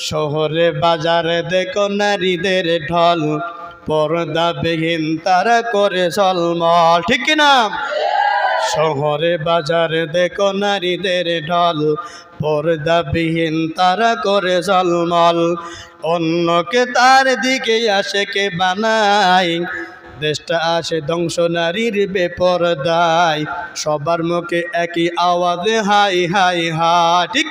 শহরে বাজারে দেখো নারীদের ঢল। পর্দা বিহীন তারা করে চলমল ঠিক কিনা? শহরে বাজারে দেখো নারীদের ঢল। পর্দাবিহীন তারা করে জলমল অন্যকে তার দিকে আসে কে বানায়। দেশটা আসে ধ্বংস নারীর বেপরদায়। সবার মুখে একই আওয়াজে, হাই হাই হা ঠিক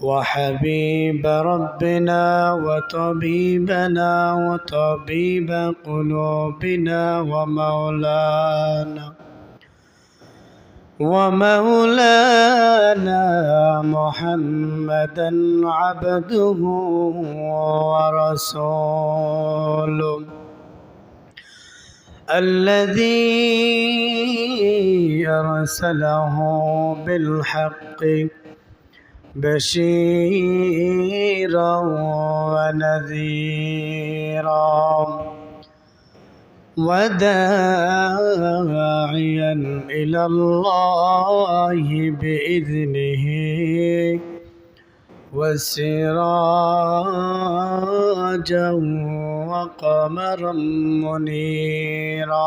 وحبيب ربنا وطبيبنا وطبيب قلوبنا ومولانا ومولانا محمدا عبده ورسوله الذي أرسله بالحق بشيرا ونذيرا وداعيا إلى الله بإذنه وسراجا وقمرا منيرا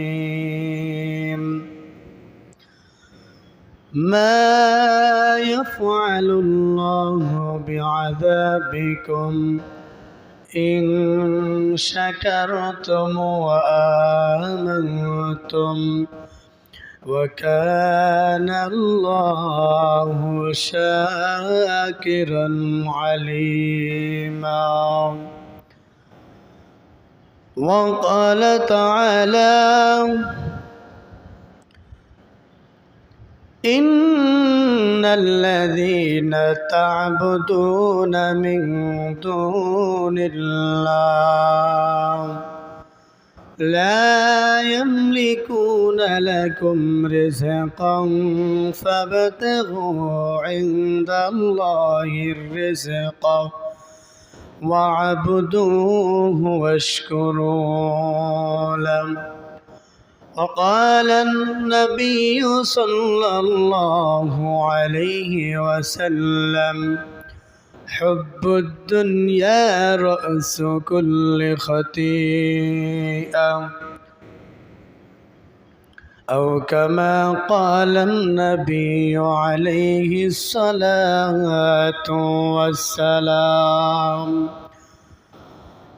ما يفعل الله بعذابكم إن شكرتم وآمنتم وكان الله شاكرا عليما وقال تعالى إن الذين تعبدون من دون الله لا يملكون لكم رزقا فابتغوا عند الله الرزق واعبدوه واشكروا له وقال النبي صلى الله عليه وسلم حب الدنيا رأس كل خطيئة. أو كما قال النبي عليه الصلاة والسلام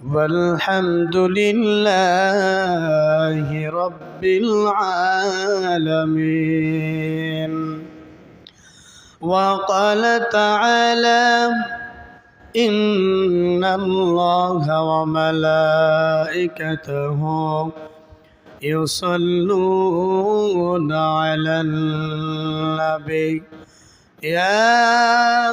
والحمد لله رب العالمين. وقال تعالى إن الله وملائكته يصلون على النبي. يا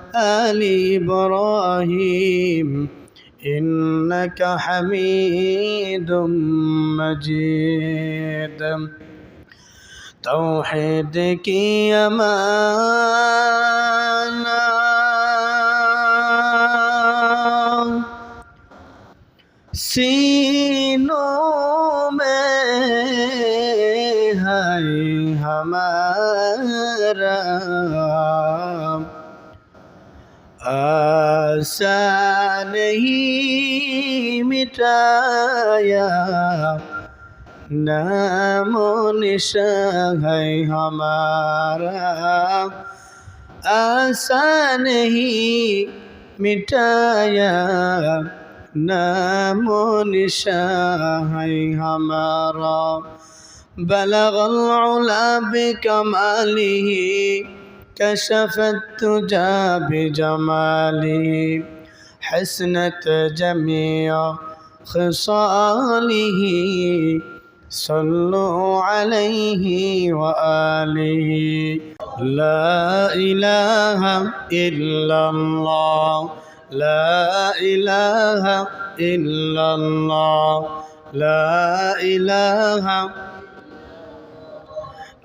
آل إبراهيم إنك حميد مجيد. توحيدك يا مانا سینوں میں ہے ہمارا आशा नहीं मिटाया नामो निशा है हमारा आशा नहीं मिटाया नामो निशा है हमारा बलगल बिकमाली كشف التجى بجماله حسنت جميع خصاله. صلوا عليه وآله. لا إله إلا الله. لا إله إلا الله. لا إله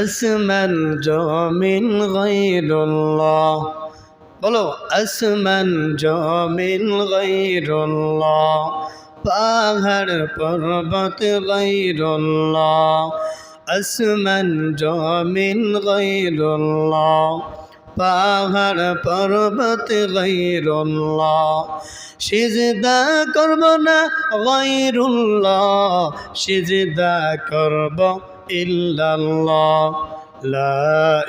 আসমান জমিন গৈরুল্লাহ বলো আসমান জমিন গৈরুল্লাহ পাহাড় পর্বত আসমান জমিন পাহাড় পর্বত সিজদা করব না গৈরুল্লাহ সিজদা করব ইল্লাল্লাহ লা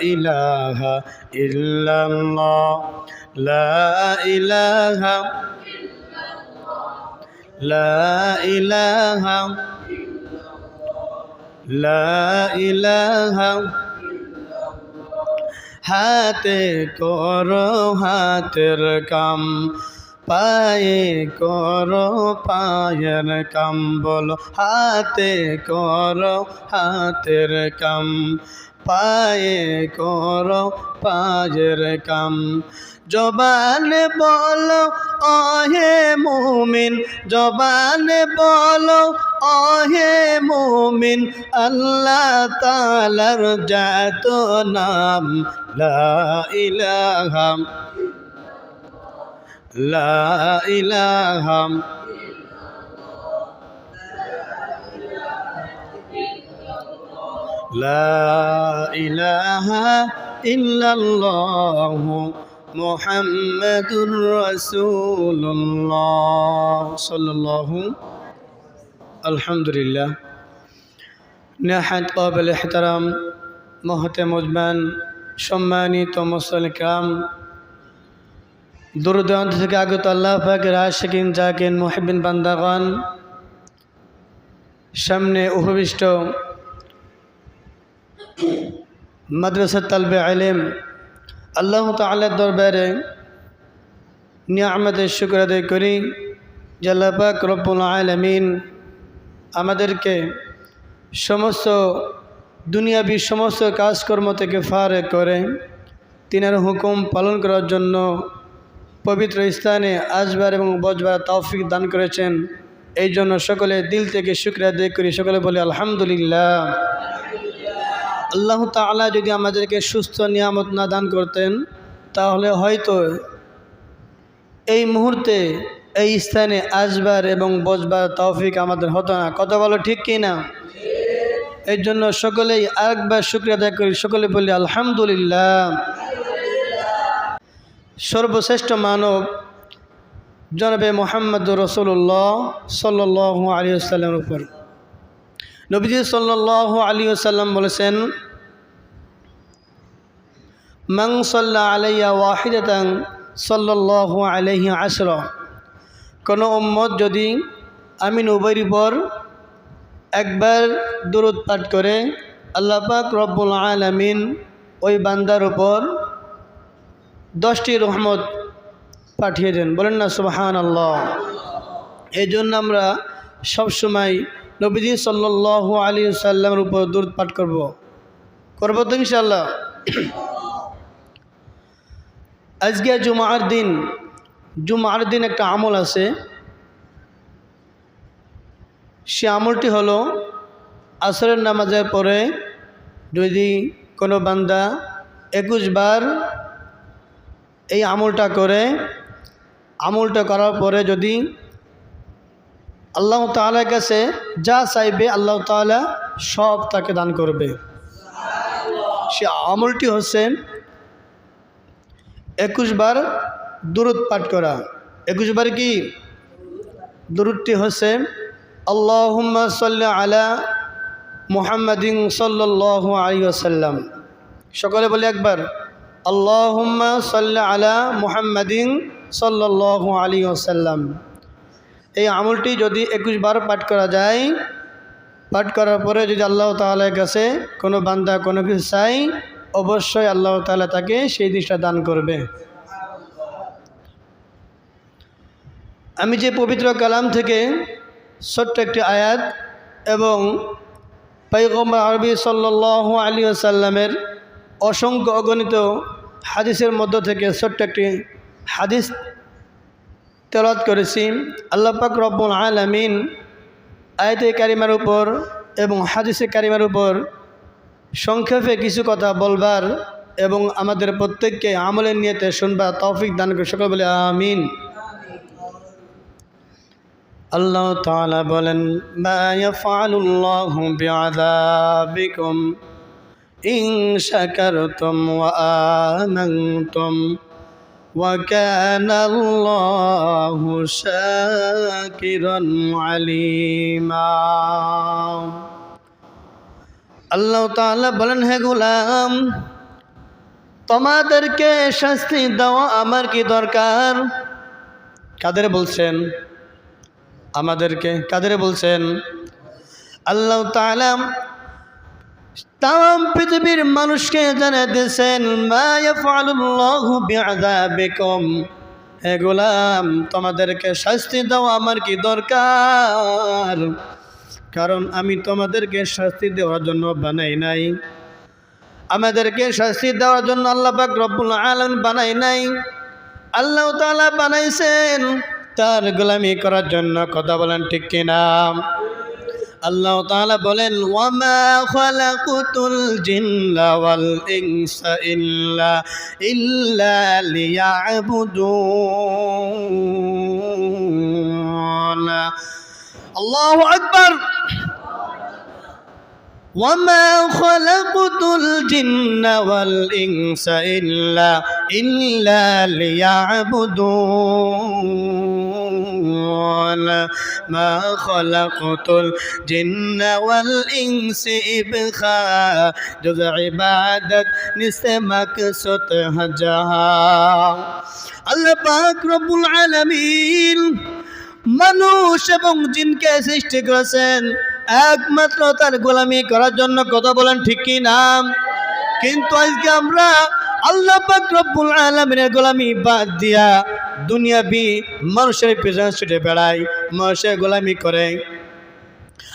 ইলাহা ইল্লাল্লাহ লা ইলাহা লা ইলাহা লা ইলাহা হাতে করো হাতের কাম পায়ে করো পায়ের কাম বলো হাতে করো হাতের কাম। পায়ে করো পায়ের কাম। জবানে বলো, অহে মুমিন, জবানে বলো, অহে মুমিন, আল্লাহ তালার যাত নাম লা لا إله لا إله إلا الله محمد رسول الله صلى الله الحمد لله نحن قابل احترام محتم مجبان সম্মানিত মুসলিকাম দূরদূরান্ত থেকে আগত আল্লাহ পাকের আশিকিন, জাকিন মুহিবিন বান্দাগান সামনে উপবিষ্ট মাদ্রাসা তালবে আলেম, আল্লাহ তালের দরবারে নিয়ামতের শুক্র আদায় করি জাল্লাপাক রব্বুল আলমিন আমাদেরকে সমস্ত দুনিয়াবি সমস্ত কাজকর্ম থেকে ফারে করে, তিনার হুকুম পালন করার জন্য পবিত্র স্থানে আসবার এবং বজবার তৌফিক দান করেছেন। এই জন্য সকলে দিল থেকে শুক্রিয়া আদায় করি। সকলে বলি আলহামদুলিল্লাহ। আল্লাহ তালা যদি আমাদেরকে সুস্থ নিয়ামত না দান করতেন তাহলে হয়তো এই মুহূর্তে এই স্থানে আসবার এবং বসবার তৌফিক আমাদের হতো না। কত বলো ঠিক কি না? এর জন্য সকলেই আরেকবার শুক্রিয়া আদায় করি। সকলে বলি আলহামদুলিল্লাহ। সর্বশ্রেষ্ঠ মানব জনাবে মোহাম্মদ রসুল্লাহ সাল্ল আলী আসাল্লামের উপর। নবীজি সাল্লাহ আলী আসাল্লাম বলেছেন মং সাল্লাহ আলাইয়া ওয়াহিদাতাং সাল্লাহ আলহি আশর কোনো উম্মত যদি আমিন উবের উপর একবার দূরত করে, আল্লাহ পাক রব্বুল আলমিন ওই বান্দার উপর দশটি রহমত পাঠিয়ে দেন। বলেন না সুবাহান আল্লাহ এই জন্য আমরা সবসময় নবীজি সাল্লাহ আলী সাল্লামের উপর দূর পাঠ করব। করব তো ইনশাল্লাহ আজকে জুমার দিন জুমার দিন একটা আমল আছে। সে আমলটি হলো আসরের নামাজের পরে যদি কোনো বান্দা একুশ বার এই আমলটা করে, আমলটা করার পরে যদি আল্লাহ তালার কাছে যা চাইবে আল্লাহ তালা সব তাকে দান করবে। সে আমলটি হচ্ছে একুশ বার দূরত পাঠ করা। একুশ বার কি? দূরতটি হচ্ছে, আল্লাহুম্মা সাল্লি আলা মুহাম্মাদিন সাল্লাল্লাহু আলাইহি ওয়াসাল্লাম। সকলে বলে একবার আল্লাহুম্মা সাল্লি আলা মুহাম্মাদিন সাল্লাল্লাহু আলাইহি ওয়াসাল্লাম। এই আমলটি যদি একুশ বার পাঠ করা যায়, পাঠ করার পরে যদি আল্লাহ তাআলার কাছে কোনো বান্দা কোনো কিছু চাই অবশ্যই আল্লাহ তাআলা তাকে সেই জিনিসটা দান করবে। আমি যে পবিত্র কালাম থেকে ছোট্ট একটি আয়াত এবং পাইগম্বর আরবি সাল্লাহ আলী আসাল্লামের অসংখ্য অগণিত হাদিসের মধ্য থেকে ছোট্ট একটি হাদিস তেলাত করেছি। আল্লাহ পাক রব্বুল আলমিন আয়তে কারিমার উপর এবং হাদিসে কারিমার উপর সংক্ষেপে কিছু কথা বলবার এবং আমাদের প্রত্যেককে আমলের নিয়েতে শুনবা তৌফিক দান করে সকল বলে আমিন। আল্লাহ তাআলা বলেন ইন শাকারতুম ওয়া আমানতুম ওয়া কানা আল্লাহু তাআলা বলেন, হে গোলাম, তোমাদেরকে শাস্তি দেওয়া আমার কি দরকার? কাদের বলছেন? আমাদেরকে কাদের বলছেন? আল্লাহ তালাম তাম পৃথিবীর মানুষকে জানা দিয়েছেন বেকম হে গোলাম, তোমাদেরকে শাস্তি দাও আমার কি দরকার? কারণ আমি তোমাদেরকে শাস্তি দেওয়ার জন্য বানাই নাই। আমাদেরকে শাস্তি দেওয়ার জন্য আল্লাহ পাক রব্বুল আলম বানাই নাই। আল্লাহ তালা বানাইছেন, তার গোলামি করার জন্য কথা বলেন ঠিক কিনা? আল্লাহ তাআলা বলেন ওয়ামা খালাকুতুল জিন্না ওয়াল ইনসা ইল্লা ইল্লা লিয়াবুদুন আল্লাহু আকবার وما خلقت الجن والإنس إلا إلا ليعبدون ما خلقت الجن والإنس إبخا جز عبادت نسمك سطح جها الله পাক রব্বুল আলামিন মানুষ এবং জিনকে সৃষ্টি করেছেন একমাত্র তার গোলামি করার জন্য কথা বলেন ঠিক কি না কিন্তু আজকে আমরা আল্লাহ পাক রব্বুল আলামিনের গোলামি বাদ দিয়া দুনিয়াবি মানুষের পেছনে ছুটে বেড়ায় মানুষের গোলামি করে।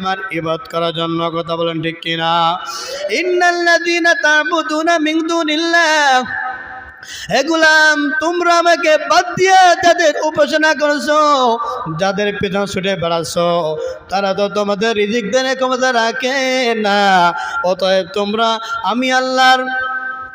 আমার ইবাদত করার জন্য কথা বলেন ঠিক কিনা? ইন্নাল্লাযীনা তা'বুদুনা মিন দুনিল্লাহ। হে গুলাম, তোমরা আমাকে বাদ দিয়া যাদের উপাসনা করছ, যাদের পেছন ছুটে বেড়াচ্ছ, তারা তো তোমাদের রিজিক দেনে ক্ষমতা রাখে না। অতএব তোমরা, আমি আল্লাহর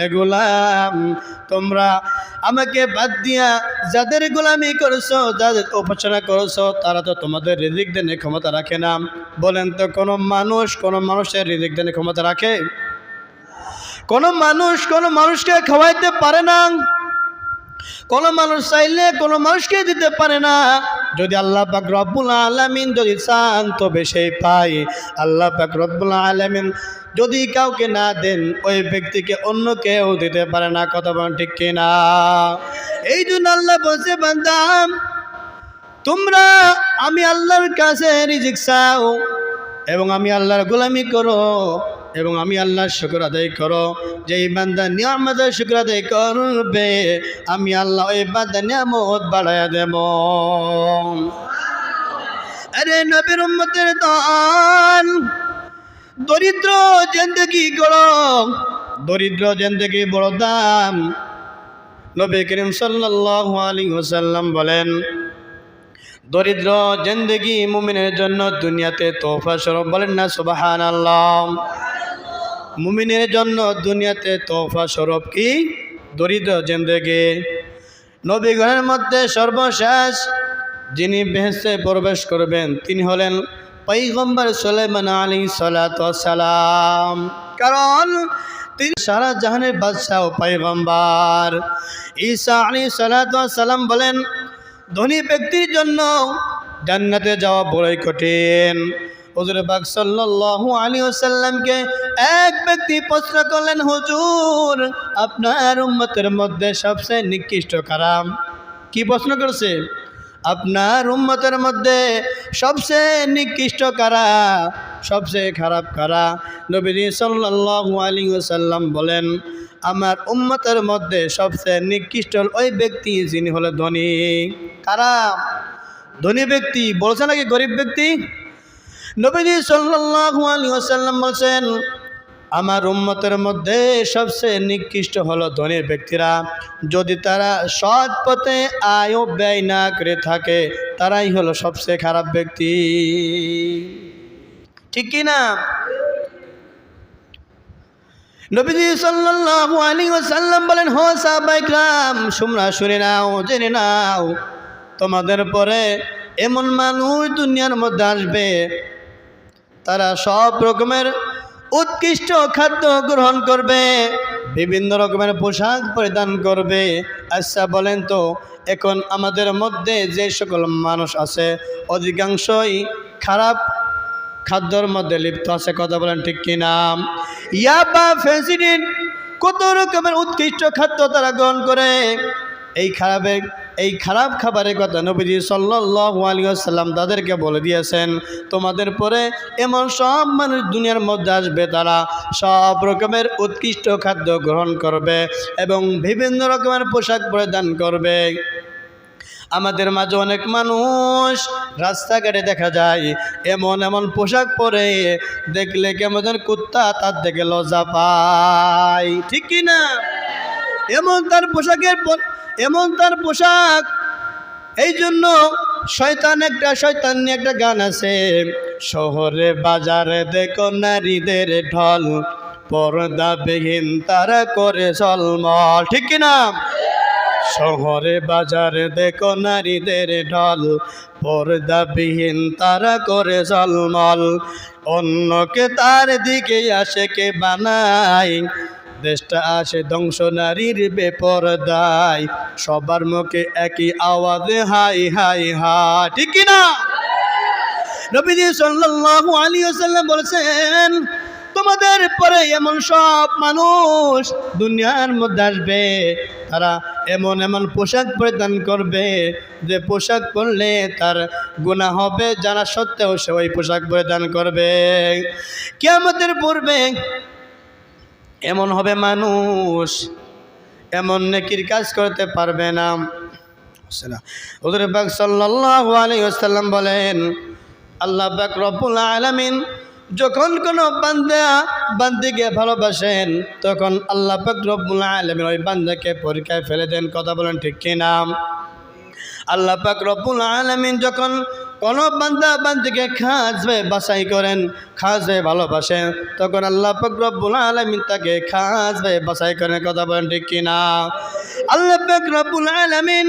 এগুলাম তোমরা আমাকে বাদ দিয়া যাদের গোলামি করছ, যাদের উপাসনা করছ, তারা তো তোমাদের রিজিক দেনে ক্ষমতা রাখে না। বলেন তো, কোনো মানুষ কোনো মানুষের রিজিক দেনে ক্ষমতা রাখে? কোনো মানুষ কোনো মানুষকে খাওয়াইতে পারে না। কোনো মানুষ চাইলে কোনো মানুষকে দিতে পারে না। যদি আল্লাহ পাক রব্বুল আলমিন যদি চান, তবে সেই পাই। আল্লাহ পাক রব্বুল আলমিন যদি কাউকে না দেন, ওই ব্যক্তিকে অন্য কেউ দিতে পারে না। কথা ঠিক কিনা? এই জন্য আল্লাহ বলছে বান্দাম তোমরা, আমি আল্লাহর কাছে রিজিক চাও এবং আমি আল্লাহর গোলামি করো। এবং আমি আল্লাহর শুক্র আদায় করো। যে এই বান্দা নিয়ামতের শুক্র আদায় করবে, আমি আল্লাহ ওই বান্দা নিয়ামত বাড়াইয়া দেব। আরে নবীর উম্মতের দান দরিদ্র জেন্দেগি করো দরিদ্র জেন্দেগি বড় দাম। নবী করিম সাল্লাল্লাহু আলাইহি ওয়াসাল্লাম বলেন, দরিদ্র জেন্দেগি মুমিনের জন্য দুনিয়াতে তোফা স্বরূপ বলেন না সুবাহান আল্লাহ মুমিনের জন্য দুনিয়াতে তোফা স্বরূপ কি? দরিদ্র জেন্দেগি। নবীগণের মধ্যে সর্বশেষ যিনি বেহেসে প্রবেশ করবেন, তিনি হলেন পৈগম্বর সোলেমান আলী সালাম। কারণ তিনি সারা জাহানের বাদশাহ ও পৈগম্বর ঈসা আলী সালাম বলেন, ধনী ব্যক্তির জন্য জান্নাতে যাওয়া বড়ই কঠিন। হুজুর বাগ সাল্লাল্লাহু আলাইহি ওয়াসাল্লামকে এক ব্যক্তি প্রশ্ন করলেন, হুজুর, আপনার উম্মতের মধ্যে সবচেয়ে নিকৃষ্ট কারাম কি প্রশ্ন করছে? আপনার উম্মতের মধ্যে সবচেয়ে নিকৃষ্ট কারা? সবচেয়ে খারাপ কারা? নবীজি সাল্লাল্লাহু আলাইহি ওয়াসাল্লাম বলেন, আমার উম্মতের মধ্যে সবচেয়ে নিকৃষ্ট ওই ব্যক্তি যিনি হলো ধনী। কারা? ধনী ব্যক্তি? বলছে নাকি গরিব ব্যক্তি? নবীজি সাল্লাল্লাহু আলাইহি ওয়াসাল্লাম বলছেন, আমার উম্মতের মধ্যে সবচেয়ে নিকৃষ্ট হলো ধনী ব্যক্তিরা। যদি তারা সৎ পথে আয় ব্যয় না করে থাকে, তারাই হলো সবচেয়ে খারাপ ব্যক্তি। ঠিক কি না? নবীজি সাল্লাল্লাহু আলাইহি ওয়াসাল্লাম বলেন, হো সাহাবাইকরাম তোমরা শুনে নাও, জেনে নাও। তোমাদের পরে এমন মানুষ দুনিয়ার মধ্যে আসবে তারা সব রকমের উৎকৃষ্ট খাদ্য গ্রহণ করবে, বিভিন্ন রকমের পোশাক পরিধান করবে। আচ্ছা বলেন তো, এখন আমাদের মধ্যে যে সকল মানুষ আছে, অধিকাংশই খারাপ খাদ্যর মধ্যে লিপ্ত আছে, কথা বলেন ঠিক কিনা ইয়া বা ফেন্সিডিন কত রকমের উৎকৃষ্ট খাদ্য তারা গ্রহণ করে। এই খারাপের এই খারাপ খাবারের কথা নবীজি সাল্লাহ আলিয়াল্লাম তাদেরকে বলে দিয়েছেন, তোমাদের পরে এমন সব মানুষ দুনিয়ার মধ্যে আসবে, তারা সব রকমের উৎকৃষ্ট খাদ্য গ্রহণ করবে এবং বিভিন্ন রকমের পোশাক পরিধান করবে। আমাদের মাঝে অনেক মানুষ রাস্তাঘাটে দেখা যায়, এমন এমন পোশাক পরে দেখলে কেমন কুত্তা তার থেকে লজ্জা পায়। ঠিক না এমন তার পোশাকের এমন তার পোশাক। এই জন্য শয়তান একটা, শয়তান নিয়ে একটা গান আছে। শহরে বাজারে দেখো নারীদের ঢল পর্দাবিহীন তারা করে চলমল ঠিক কিনা? শহরে বাজারে দেখো নারীদের ঢল পর্দাবিহীন তারা করে চলমল অন্যকে তার দিকে আসে কে বানায় দেশটা আসে ধ্বংস নারীর বেপরদায়। সবার মুখে একই আওয়াজে হাই হাই হা ঠিক না? নবীজি সাল্লাল্লাহু আলাইহি ওয়াসাল্লাম বলেছেন, তোমাদের পরে এমন সব মানুষ দুনিয়ার মধ্যে আসবে। তারা এমন এমন পোশাক পরিধান করবে যে পোশাক পরলে তার গুনাহ হবে। জানা সত্ত্বেও সে ওই পোশাক পরিধান করবে। কেমতের পূর্বে এমন হবে মানুষ, এমন নেকির কাজ করতে পারবে না। ওদের বাক সাল্লাহ আলাইসাল্লাম বলেন, আল্লাহ বাক রব্বুল আলামিন যখন কোনো বান্দা বান্দিকে ভালোবাসেন, তখন আল্লাহ পাক রব্বুল আলামিন ওই বান্দাকে পরীক্ষায় ফেলে দেন। কথা বলেন ঠিক কিনা? আল্লাহ পাক রব্বুল আলামিন যখন কোন বান্দা বান্দিকে খাজবে, বাছাই করেন, খাজবে ভালোবাসেন তখন আল্লাহ পাক রব্বুল আলামিন তাকে খাজবে বাসাই করেন, কথা বলেন ঠিক কিনা? আল্লাহ পাক রব্বুল আলামিন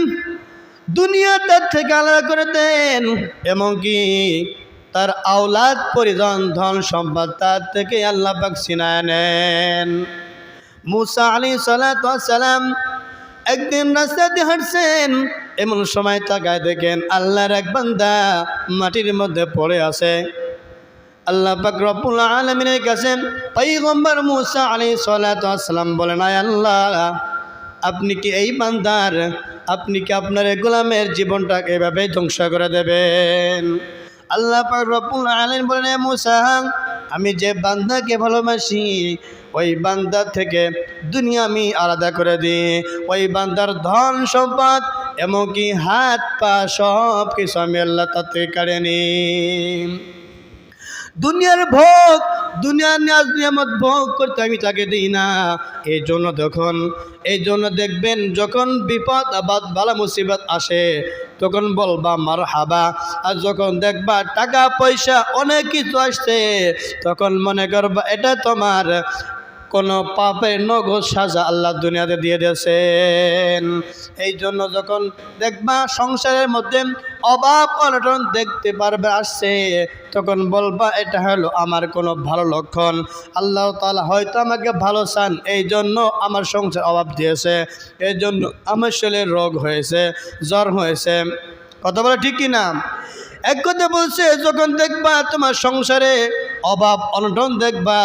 দুনিয়া তার থেকে আলাদা করে দেন, এমনকি তার আওলাদ পরিজন, ধন সম্পদ তার থেকে আল্লাহ পাক ছিনায় নেন। মুসা আলী সালাম একদিন রাস্তা দিয়ে হাঁটছেন এমন সময় তাকায় দেখেন আল্লাহর এক বান্দা মাটির মধ্যে পড়ে আছে। আল্লাহ পাক রব্বুল আলমিনের কাছে পৈগম্বর মুসা আলী সালাম বলেন, আয় আল্লাহ, আপনি কি এই বান্দার, আপনি কি আপনার গোলামের জীবনটাকে এভাবে ধ্বংস করে দেবেন? আল্লাহ পাক রব্বুল আলামিন বলেন, "এ মুসা, আমি যে বান্দাকে ভালোবাসি, ওই বান্দা থেকে দুনিয়া আমি আলাদা করে দিই। ওই বান্দার ধন সম্পদ এমনকি হাত পা সব কিছু আমি আল্লাহ তাতে কাড়ে নিই দুনিয়ার ভোগ, দুনিয়ার নিয়াজ নিয়ামত ভোগ করতে আমি তাকে দিই না। এই জন্য তখন এই জন্য দেখবেন যখন বিপদ, আবাদ, বালা মুসিবত আসে, তখন বলবা মার হাবা আর যখন দেখবা টাকা, পয়সা অনেক কিছু আসছে, তখন মনে করবা এটা তোমার কোনো পাপের নগদ সাজা আল্লাহ দুনিয়াতে দিয়ে দিয়েছেন। এই জন্য যখন দেখবা সংসারের মধ্যে অভাব অনটন দেখতে পারবে আসছে, তখন বলবা, এটা হলো আমার কোনো ভালো লক্ষণ। আল্লাহ তালা হয়তো আমাকে ভালো চান এই জন্য আমার সংসার অভাব দিয়েছে। এই জন্য আমার শরীরে রোগ হয়েছে, জ্বর হয়েছে। কথা বলে ঠিক কি না এক কথা বলছে, যখন দেখবা তোমার সংসারে অভাব অনটন দেখবা।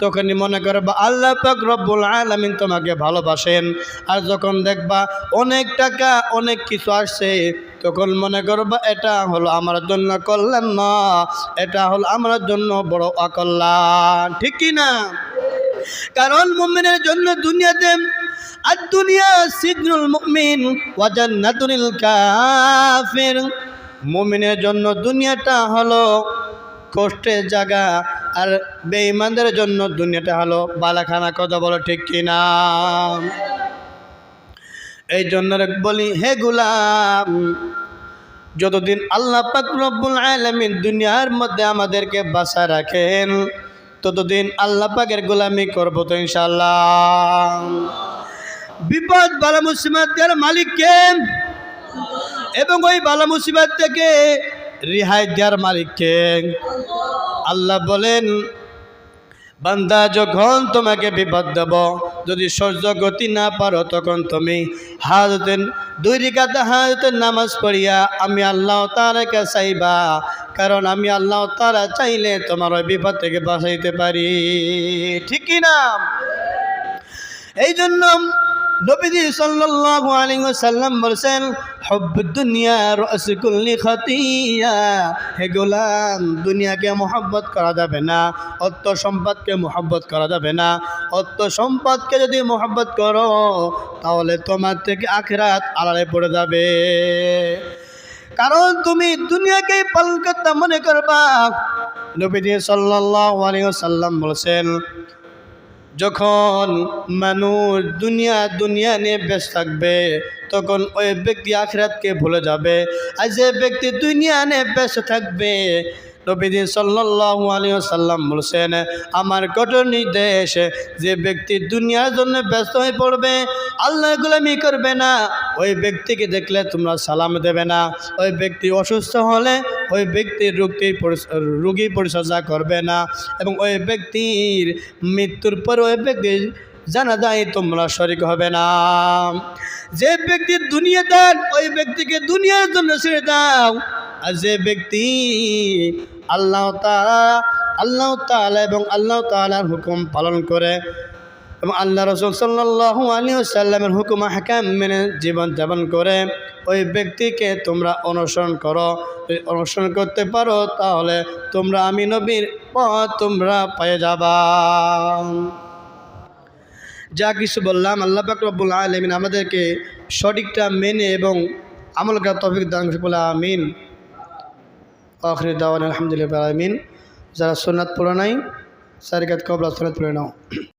তখনই মনে করবা, আল্লাহ পাক রব্বুল আলামিন তোমাকে ভালোবাসেন। আর যখন দেখবা অনেক টাকা, অনেক কিছু আসছে, তখন মনে করবা, এটা হলো আমার জন্য কল্যাণ না, এটা হলো আমার জন্য বড় অকল্যাণ। ঠিক কি না? কারণ মুমিনের জন্য দুনিয়াতে আর দুনিয়া সিজনুল মুমিন ওয়াজান্নাতুল কাফির। মুমিনের জন্য দুনিয়াটা হলো কষ্টের জায়গা আর বেঈমানদের জন্য দুনিয়াটা হলো বালাখানা, কথা বলো ঠিক কিনা? এই জন্য বলি, হে গুলাম, যতদিন আল্লাহ পাক রব্বুল আলামিন দুনিয়ার মধ্যে আমাদেরকে বাসা রাখেন, ততদিন আল্লাহ পাকের গোলামি করব তো ইনশাল্লাহ বিপদ বালা মুসিবতের মালিককে এবং ওই বালা মুসিবত থেকে রিহাই দেওয়ার মালিককে। আল্লাহ বলেন, বান্দা যখন তোমাকে বিপদ দেব, যদি সহ্য গতি না পারো, তখন তুমি হাজতেন দুই রিকাতে হাজতের নামাজ পড়িয়া আমি আল্লাহ তারাকে চাইবা, কারণ আমি আল্লাহ তারা চাইলে তোমার ওই বিপদ থেকে বাঁচাইতে পারি। ঠিক কি না? এই জন্য নবীজি সাল্লাল্লাহু আলাইহি ওয়াসাল্লাম বলেছেন হব্বুদ দুনিয়া রাস কুল্লি খাতিয়া। হে গোলাম, দুনিয়াকে মোহাব্বত করা যাবে না, অর্থ সম্পদকে মোহাব্বত করা যাবে না। অর্থ সম্পদকে যদি মোহাব্বত করো, তাহলে তোমার থেকে আখেরাত আড়ালে পড়ে যাবে। কারণ তুমি দুনিয়াকেই পালন করতে মনে করবা। নবীজি সাল্লাল্লাহু আলাইহি ওয়াসাল্লাম বলেছেন যখন মানুষ দুনিয়া দুনিয়া নিয়ে ব্যস্ত থাকবে, তখন ওই ব্যক্তি আখরাতকে ভুলে যাবে। আর যে ব্যক্তি দুনিয়া নিয়ে ব্যস্ত থাকবে নবীজি সাল্লাল্লাহু আলাইহি সাল্লাম বলছেন, আমার কঠোর নির্দেশ, যে ব্যক্তি দুনিয়ার জন্য ব্যস্ত হয়ে পড়বে, আল্লাহ গুলামি করবে না। ওই ব্যক্তিকে দেখলে তোমরা সালাম দেবে না। ওই ব্যক্তি অসুস্থ হলে ওই ব্যক্তির রোগী রোগী পরিচর্যা করবে না। এবং ওই ব্যক্তির মৃত্যুর পর ওই ব্যক্তির জানা যায় তোমরা শরিক হবে না। যে ব্যক্তি দুনিয়া দেন, ওই ব্যক্তিকে দুনিয়ার জন্য ছেড়ে দাও। আর যে ব্যক্তি আল্লাহ আল্লাহ তাআলা এবং আল্লাহ তাআলার হুকুম পালন করে। এবং আল্লাহ রসুল সাল্লাহ আলী সাল্লামের হুকুম হাকাম মেনে জীবন যাপন করে। ওই ব্যক্তিকে তোমরা অনুসরণ করো অনুসরণ করতে পারো তাহলে তোমরা আমি নবীর পথ তোমরা পেয়ে যাবা। যা কিছু বললাম আল্লাহ বাকরবুল আলমিন আমাদেরকে সঠিকটা মেনে এবং আমল করা তফিক দান বলে আমিন। আখরি দাওয়ান আলহামদুলিল্লাহ আলমিন। যারা সোনাত পুরো নাই সারিকাত কবলা সোনাত পড়ে নাও।